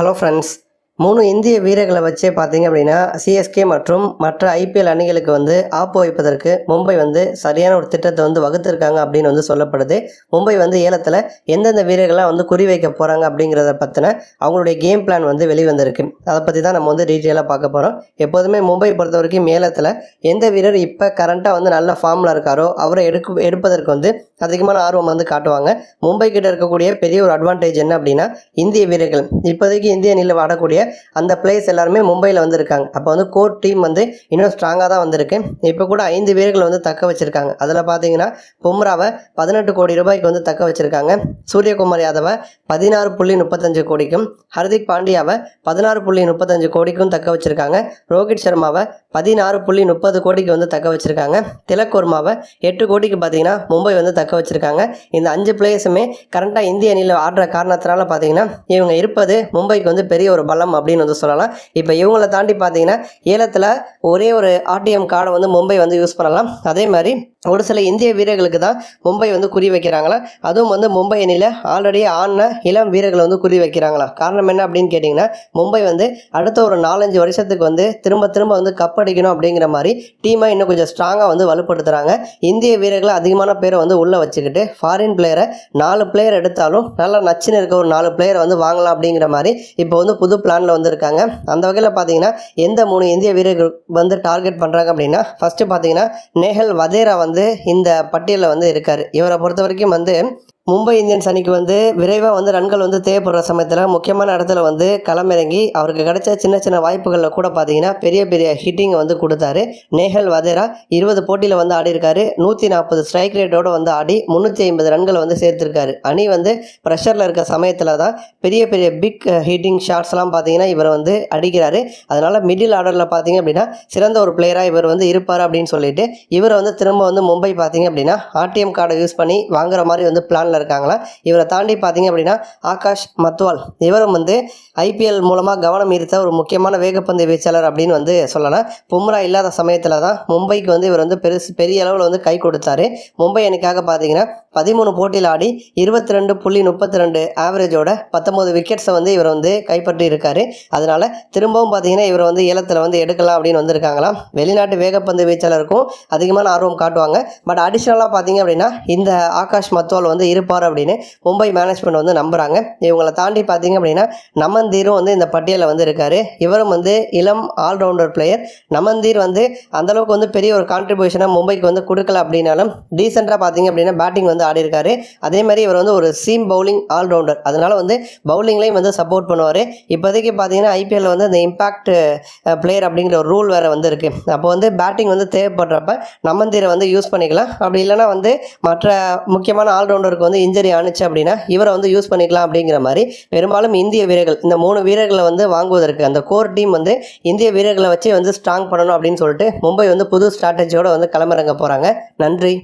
Hello friends மூணு இந்திய வீரர்களை வச்சே பார்த்தீங்க அப்படின்னா சிஎஸ்கே மற்றும் மற்ற ஐபிஎல் அணிகளுக்கு வந்து ஆப்பு வைப்பதற்கு மும்பை வந்து சரியான ஒரு திட்டத்தை வந்து வகுத்திருக்காங்க அப்படின்னு வந்து சொல்லப்படுது. மும்பை வந்து ஏலத்தில் எந்தெந்த வீரர்கள்லாம் வந்து குறிவைக்க போகிறாங்க அப்படிங்கிறத பற்றின அவங்களுடைய கேம் பிளான் வந்து வெளிவந்திருக்கு. அதை பற்றி தான் நம்ம வந்து டீட்டெயிலாக பார்க்க போகிறோம் எப்போதுமே மும்பை பொறுத்த வரைக்கும் ஏலத்தில் எந்த வீரர் இப்போ கரண்ட்டாக வந்து நல்ல ஃபார்மில் இருக்காரோ அவரை எடுக்க எடுப்பதற்கு வந்து அதிகமான ஆர்வம் வந்து காட்டுவாங்க. மும்பை கிட்ட இருக்கக்கூடிய பெரிய ஒரு அட்வான்டேஜ் என்ன அப்படின்னா இந்திய வீரர்கள். இப்போதைக்கு இந்திய அணியில் ஆடக்கூடிய அந்த பிளேயர்ஸ் எல்லாருமே மும்பையில் வந்து இருக்காங்க அப்போ வந்து கோர் டீம் வந்து இன்னும் ஸ்ட்ராங்காக தான் வந்திருக்கு. இப்போ கூட ஐந்து பேர்களை வந்து தக்க வச்சுருக்காங்க. அதில் பார்த்தீங்கன்னா பும்ராவை பதினெட்டு கோடி ரூபாய்க்கு வந்து தக்க வச்சுருக்காங்க. சூரியகுமார் யாதவை பதினாறு புள்ளி முப்பத்தஞ்சு கோடிக்கும் ஹர்திக் பாண்டியாவை பதினாறு புள்ளி முப்பத்தஞ்சு கோடிக்கும் தக்க வச்சுருக்காங்க. ரோஹித் சர்மாவை பதினாறு புள்ளி முப்பது கோடிக்கு வந்து தக்க வச்சுருக்காங்க. திலக்குர்மாவை எட்டு கோடிக்கு பார்த்தீங்கன்னா மும்பை வந்து தக்க வச்சுருக்காங்க. இந்த அஞ்சு பிளேயர்ஸுமே கரண்ட்டாக இந்திய அணியில் ஆடுற காரணத்தினால பார்த்தீங்கன்னா இவங்க இருப்பது மும்பைக்கு வந்து பெரிய ஒரு பலம் அப்படின்னு வந்து சொல்லலாம். இப்போ இவங்கள தாண்டி பார்த்தீங்கன்னா ஏலத்தில் ஒரே ஒரு ஆர்டிஎம் கார்டை வந்து மும்பை வந்து யூஸ் பண்ணலாம். அதே மாதிரி ஒரு சில இந்திய வீரர்களுக்கு தான் மும்பை வந்து குறி வைக்கிறாங்களா? அதுவும் வந்து மும்பை அணியில் ஆல்ரெடி ஆடின இளம் வீரர்களை வந்து குறி வைக்கிறாங்களா? காரணம் என்ன அப்படின்னு கேட்டிங்கன்னா மும்பை வந்து அடுத்த ஒரு நாலஞ்சு வருஷத்துக்கு வந்து திரும்ப திரும்ப வந்து கப் அடிக்கணும் அப்படிங்கிற மாதிரி டீமை இன்னும் கொஞ்சம் ஸ்ட்ராங்காக வந்து வலுப்படுத்துகிறாங்க இந்திய வீரர்களை அதிகமான பேரை வந்து உள்ளே வச்சுக்கிட்டு ஃபாரின் பிளேயரை நாலு பிளேயர் எடுத்தாலும் நல்லா நச்சுன்னு இருக்க ஒரு நாலு பிளேயரை வந்து வாங்கலாம் அப்படிங்கிற மாதிரி இப்போ வந்து புது பிளானில் வந்திருக்காங்க. அந்த வகையில் பார்த்தீங்கன்னா எந்த மூணு இந்திய வீரர்கள் வந்து டார்கெட் பண்ணுறாங்க அப்படின்னா ஃபஸ்ட்டு பார்த்தீங்கன்னா நேஹல் வதேரா வந்து வந்து இந்த பட்டியலில் வந்து இருக்கார். இவரை பொறுத்த வரைக்கும் வந்து மும்பை இந்தியன்ஸ் அணிக்கு வந்து விரைவாக வந்து ரன்கள் வந்து தேவைப்படுற சமயத்தில் முக்கியமான இடத்துல வந்து களமிறங்கி அவருக்கு கிடைச்ச சின்ன சின்ன வாய்ப்புகளில் கூட பார்த்தீங்கன்னா பெரிய பெரிய ஹிட்டிங்கை வந்து கொடுத்தாரு. நேஹல் வதேரா இருபது போட்டியில் வந்து ஆடி இருக்காரு நூற்றி நாற்பது ஸ்ட்ரைக் ரேட்டோடு வந்து ஆடி முந்நூற்றி ஐம்பது ரன்களை வந்து சேர்த்துருக்காரு. அணி வந்து ப்ரெஷரில் இருக்க சமயத்தில் தான் பெரிய பெரிய பிக் ஹிட்டிங் ஷாட்ஸ்லாம் பார்த்தீங்கன்னா இவர் வந்து அடிக்கிறாரு. அதனால் மிடில் ஆர்டரில் பார்த்தீங்க அப்படின்னா சிறந்த ஒரு பிளேயராக இவர் வந்து இருப்பார் அப்படின்னு சொல்லிட்டு இவரை வந்து திரும்ப வந்து மும்பை பார்த்தீங்க அப்படின்னா ஆர்டிஎம் கார்டை யூஸ் பண்ணி வாங்குற மாதிரி வந்து பிளானில் இருக்காங்களா? இவரை தாண்டி பார்த்தீங்க அப்படின்னா ஆகாஷ் மத்வால். இவரும் வந்து ஐபிஎல் மூலமாக கவனம் ஈர்த்த ஒரு முக்கியமான வேகப்பந்து வீச்சாளர் அப்படின்னு வந்து சொல்லலாம். பும்ரா இல்லாத சமயத்தில் தான் மும்பைக்கு வந்து இவர் வந்து பெருசு பெரிய அளவில் வந்து கை கொடுத்தாரு. மும்பை அணிக்காக பார்த்தீங்கன்னா பதிமூணு போட்டியில் ஆடி இருபத்தி ரெண்டு புள்ளி முப்பத்தி ரெண்டு ஆவரேஜோட பத்தொம்போது விக்கெட்ஸை வந்து இவர் வந்து கைப்பற்றி இருக்காரு. அதனால திரும்பவும் பார்த்தீங்கன்னா இவர் வந்து ஏலத்தில் வந்து எடுக்கலாம் அப்படின்னு வந்திருக்காங்களாம். வெளிநாட்டு வேகப்பந்து வீச்சாளருக்கும் அதிகமான ஆர்வம் காட்டுவாங்க. பட் அடிஷ்னலாக பார்த்தீங்க அப்படின்னா இந்த ஆகாஷ் மத்வால் வந்து இருப்பார் அப்படின்னு மும்பை மேனேஜ்மெண்ட் வந்து நம்புகிறாங்க இவங்களை தாண்டி பார்த்தீங்க அப்படின்னா நமந்தீரும் வந்து இந்த பட்டியலில் வந்து இருக்கார். இவரும் வந்து இளம் ஆல்ரவுண்டர் பிளேயர் நமந்தீர் வந்து அந்தளவுக்கு வந்து பெரிய ஒரு கான்ட்ரிபியூஷனாக மும்பைக்கு வந்து கொடுக்கல அப்படின்னாலும் டீசெண்டாக பார்த்தீங்க அப்படின்னா பேட்டிங் வந்து ஆடி இருக்காரு. அதே மாதிரி இவர் வந்து ஒரு சீம் பவுலிங் ஆல்ரவுண்டர் அதனால் வந்து பவுலிங்லேயும் வந்து சப்போர்ட் பண்ணுவார். இப்போதைக்கு பார்த்தீங்கன்னா ஐபிஎல்ல வந்து இந்த இம்பாக்ட் பிளேயர் அப்படிங்கிற ஒரு ரூல் வேறு வந்து இருக்குது அப்போ வந்து பேட்டிங் வந்து தேவைப்படுறப்ப நமந்தீரை வந்து யூஸ் பண்ணிக்கலாம். அப்படி இல்லைன்னா வந்து மற்ற முக்கியமான ஆல்ரவுண்டருக்கு வந்து இன்ஜரி ஆணுச்சு அப்படின்னா இவரை வந்து யூஸ் பண்ணிக்கலாம் அப்படிங்கிற மாதிரி பெரும்பாலும் இந்திய வீரர்கள் இந்த மூணு வீரர்களை வந்து வாங்குவதற்கு அந்த கோர் டீம் வந்து இந்திய வீரர்களை வச்சு வந்து ஸ்ட்ராங் பண்ணணும் அப்படின்னு சொல்லிட்டு மும்பை வந்து புது ஸ்ட்ராட்டஜியோடு வந்து களமிறங்க போகிறாங்க நன்றி.